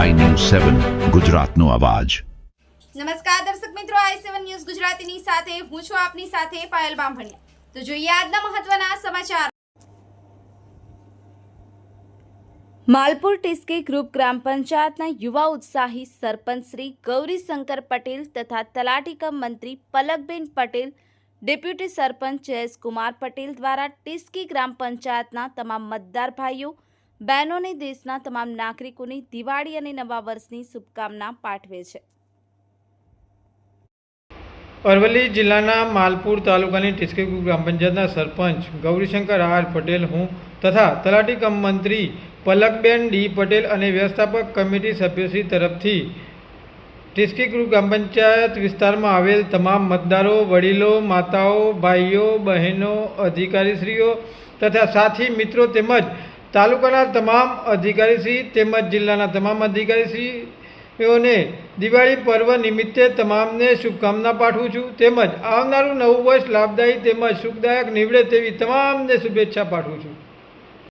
સેવન ગુજરાતનો અવાજ. નમસ્કાર દર્શક મિત્રો આઈ સેવન ન્યૂઝ ગુજરાતીની સાથે હું છું આપની સાથે પાયલ બામભણિયા. તો જોઈએ આજના મહત્વના સમાચાર. માલપુર ટિસ્કી ગ્રુપ ગ્રામ પંચાયતના યુવા ઉત્સાહી સરપંચ શ્રી ગૌરીશંકર પટેલ તથા તલાટીકમ મંત્રી પલકબેન પટેલ ડેપ્યુટી સરપંચ જયેશ કુમાર પટેલ દ્વારા ટિસ્કી ગ્રામ પંચાયતના તમામ મતદાર ભાઈઓ બહેનોને દેશના તમામ નાગરિકોની દિવાળી અને નવા વર્ષની શુભકામના પાઠવે છે. અરવલ્લી જિલ્લાના માલપુર તાલુકાની ટિસ્કીપુર ગ્રામ પંચાયતના સરપંચ ગૌરીશંકર આર પટેલ હું તથા તલાટી કમ મંત્રી પલકબેન ડી પટેલ અને વ્યવસ્થાપક કમિટી સભ્યશ્રી તરફથી ટિસ્કી ગ્રુપ ગ્રામ પંચાયત વિસ્તારમાં આવેલ તમામ મતદારો, વડીલો, માતાઓ, ભાઈઓ, બહેનો, અધિકારીશ્રીઓ તથા સાથી મિત્રો તેમજ તાલુકાના તમામ અધિકારીશ્રી તેમજ જિલ્લાના તમામ અધિકારીશ્રીઓને દિવાળી પર્વ નિમિત્તે તમામને શુભકામના પાઠવું છું. તેમજ આવનારું નવું વર્ષ લાભદાયી તેમજ સુખદાયક નીવડે તેવી તમામને શુભેચ્છા પાઠવું છું.